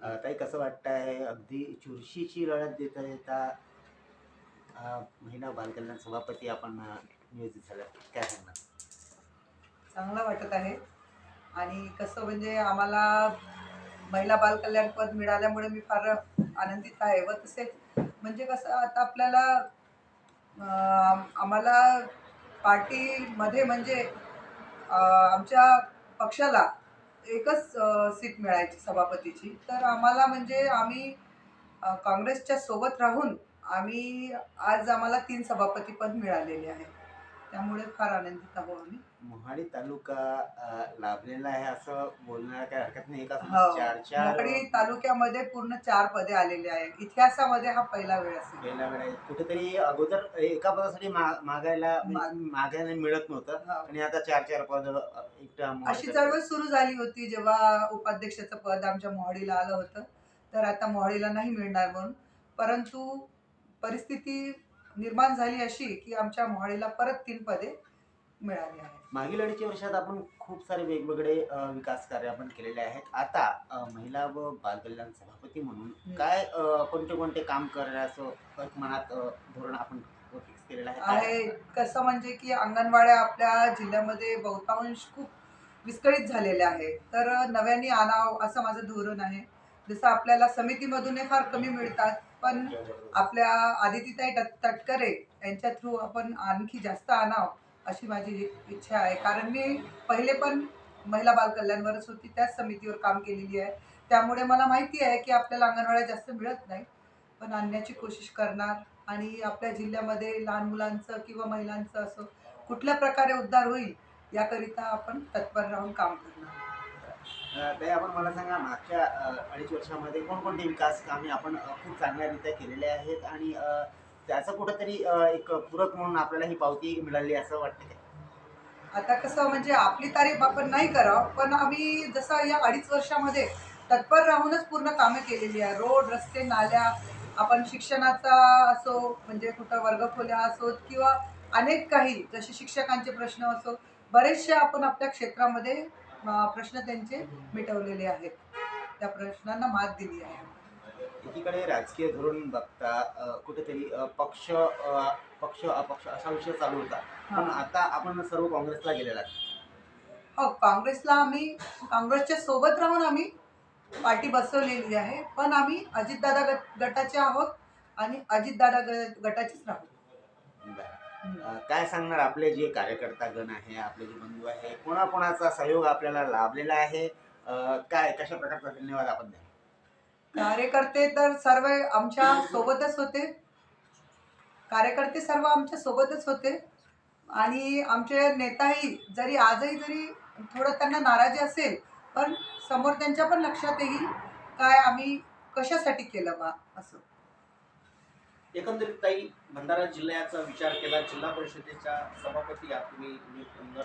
अ, ताई कसं वाटतंय? अगदी चुरशीची लढत देता देता अ, महिला बालकल्याण सभापती आपण अ, नियोजित झालं. काय सांगणार? चांगलं वाटत आहे. आणि कसं म्हणजे आम्हाला महिला बालकल्याण पद मिळाल्यामुळे मी फार आनंदित आहे व तसेच म्हणजे कसं आता आपल्याला अं, आम्हाला पार्टीमध्ये म्हणजे अं, आमच्या पक्षाला एकच सीट मिळायची सभापतीची. तर आम्हाला म्हणजे आम्ही काँग्रेसच्या सोबत राहून आम्ही आज आम्हाला तीन सभापती पद मिळालेले आहे. त्यामुळे फार आनंदित आहोत आम्ही. मोहाडी तालुका अ, लाभलेला आहे असं बोलण्याला काही हरकत नाही. का हो. चार चार मोकळी तालुक्यामध्ये पूर्ण चार पदे आलेली आहे इतिहासामध्ये हा पहिला वेळ असेल. पहिल्या वेळेस कुठेतरी अगोदर एका पदासाठी मा- मागायला म्हणजे मागायला मिळत नव्हतं. हा. आणि आता चार चार पद एकटा मोहाडी अशी चळवळ सुरू झाली होती जेव्हा उपाध्यक्षाचं पद आमच्या मोहाडीला आलं होतं. तर आता मोहाडीला नाही मिळणार म्हणून. परंतु परिस्थिती निर्माण झाली अशी की आमच्या मोहाडीला परत तीन पदे मिळाली आहेत. मागील अडीच वर्षात आपण खूप सारे वेगवेगळे विकास कार्य आपण केलेले आहेत. आता अ, महिला व बालकल्याण सभापती म्हणून हम्म. काय अ, कोणते कोणते काम करण्याचं एक मनात अ, धोरण आपण फिक्स केलेलं आहे? काय? आहे. कसं म्हणजे की अंगणवाड्या आपल्या जिल्ह्यामध्ये बहुतांश खूप विस्कळीत झालेल्या आहेत. तर नव्याने आणावं असं माझं धोरण आहे. जसं आपल्याला समितीमधून हे फार कमी मिळतात पण आपल्या आदितीताई तट तटकरे यांच्या थ्रू आपण आणखी जास्त आणावं. अशी माझी इच्छा आहे. कारण मी पहिले पण महिला बाल कल्याणवरच होती त्याच समितीवर काम केलेली आहे. त्यामुळे मला माहिती आहे की आपल्याला अंगणवाड्या जास्त मिळत नाही. पण आणण्याची कोशिश करणार आणि आपल्या जिल्ह्यामध्ये लहान मुलांचं किंवा महिलांचं असं कुठल्या प्रकारे उद्धार होईल याकरिता आपण तत्पर राहून काम करणार. अ, ताई आपण मला सांगा मागच्या अडीच वर्षामध्ये कोणकोणते विकास कामे आपण खूप चांगल्या रीत्या केलेले आहेत? आणि त्याचं कुठंतरी एक पूरक म्हणून आपल्याला ही पावती मिळाली असं वाटतं आता कसं म्हणजे आपली तारीफ आपण नाही करावं पण आम्ही जसं या अडीच वर्षामध्ये तत्पर राहूनच पूर्ण कामं केलेली आहे. रोड रस्ते नाल्या आपण शिक्षणाचा असो म्हणजे कुठं वर्गखोल्या असोत किंवा अनेक काही जसे शिक्षकांचे प्रश्न असो बरेचसे आपण आपल्या क्षेत्रामध्ये प्रश्न त्यांचे मिटवलेले आहेत. त्या प्रश्नांना मात दिली आहे. एकीकडे राजकीय धोरण बघता कुठेतरी पक्ष पक्ष अपक्ष असा विषय चालू होता. पण. आता आपण सर्व काँग्रेसला गेलेला. हो काँग्रेसला आम्ही काँग्रेसच्या सोबत राहून आम्ही पार्टी बसवलेली आहे. पण आम्ही अजितदादा गट गटाचे आहोत आणि अजितदादा गटाचेच राहू. काय सांगणार आपले जे कार्यकर्ता गण आहे आपले जे बंधू आहे कोणाकोणाचा सहयोग आपल्याला लाभलेला आहे? काय कशा प्रकारचा धन्यवाद आपण द्या कार्यकर्ते तर सर्व आमच्या सोबतच होते. कार्यकर्ते सर्व आमच्या सोबतच होते. आणि आमचे नेताही जरी आजही जरी थोडं त्यांना नाराजी असेल पण समोर त्यांच्या पण लक्षात येईल काय आम्ही कशासाठी केलं बा असं. एकंदरीत ताई भंडारा जिल्ह्याचा विचार केला जिल्हा परिषदेच्या सभापती आहात तुम्ही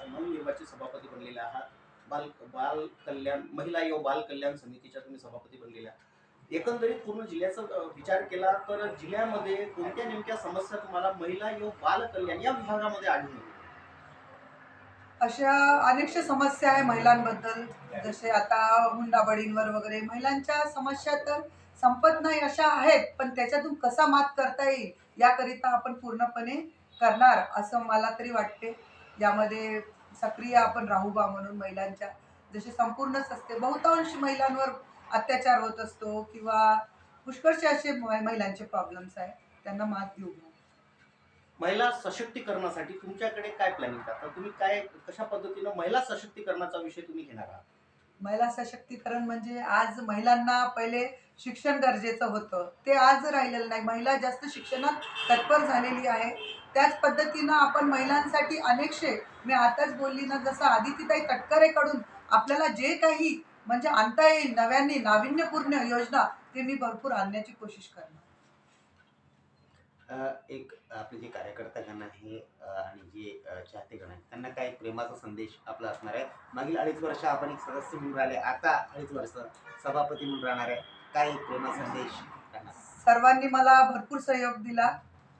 नवनिर्वाचित सभापती बनलेले आहात. बाल बाल कल्याण महिला व बाल कल्याण समितीच्या तुम्ही सभापती बनलेल्या आहात. एकंदरीत पूर्ण जिल्ह्याचा विचार केला तर जिल्ह्यामध्ये कोणत्या नेमक्या समस्या तुम्हाला महिला व बाल कल्याण या विभागामध्ये आढळून अशा अनेकशा समस्या आहे महिलांबद्दल. जसे आता हुंडाबळींवर वगैरे महिलांच्या समस्या तर संपत नाही अशा आहेत पण त्याच्यातून कसा मात करता येईल याकरिता आपण पूर्णपणे करणार असं मला तरी वाटते. यामध्ये सक्रिय आपण राहू बा म्हणून महिलांच्या. जसे संपूर्णच असते बहुतांश महिलांवर अत्याचार होत असतो किंवा पुष्कळसे असे महिलांचे प्रॉब्लेम्स आहे त्यांना मात देऊ. महिला सशक्तीकरणासाठी तुमच्याकडे काय प्लॅनिंग करता? तुम्ही काय कशा पद्धतीनं महिला सशक्तीकरणाचा विषय तुम्ही घेणार आहात? महिला सशक्तीकरण म्हणजे आज महिलांना पहिले शिक्षण गरजेचं होतं. ते आज राहिलेलं नाही. महिला जास्त शिक्षणात तत्पर झालेली आहे. त्याच पद्धतीनं आपण महिलांसाठी अनेकशे मी आताच बोलली ना जसं आदितीताई तटकरेकडून आपल्याला जे काही म्हणजे आणता येईल नव्याने नाविन्यपूर्ण योजना ते मी भरपूर आणण्याची कोशिश करणार. एक आपले जे कार्यकर्ता गण आहे आणि जे अ, चाहते गण आहेत त्यांना काय प्रेमाचा संदेश आपला असणार आहे. मागील अडीच वर्ष आपण एक सदस्य म्हणून राहिले आता अडीच वर्ष सभापती म्हणून राहणार आहे. काय एक प्रेमाचा संदेश? सर्वांनी मला भरपूर सहयोग दिला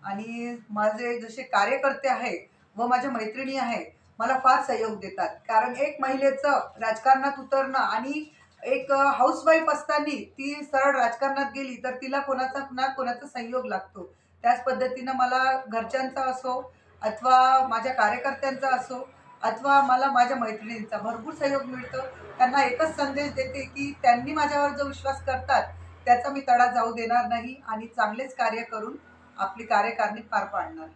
आणि माझे जसे कार्यकर्ते आहे व माझ्या मैत्रिणी आहे मला फार सहयोग देतात. कारण एक महिलेचं राजकारणात उतरणं आणि एक हाऊसवाईफ असताना ती सरळ राजकारणात गेली तर तिला कोणाचा ना कोणाचा संयोग लागतो. त्याच पद्धतीनं मला घरच्यांचा असो अथवा माझ्या कार्यकर्त्यांचा असो अथवा मला माझ्या मैत्रिणींचा भरपूर सहयोग मिळतो. त्यांना एकच संदेश देते की त्यांनी माझ्यावर जो विश्वास करतात त्याचा मी तडा जाऊ देणार नाही आणि चांगलेच कार्य करून आपली कार्यकारणी पार पाडणार.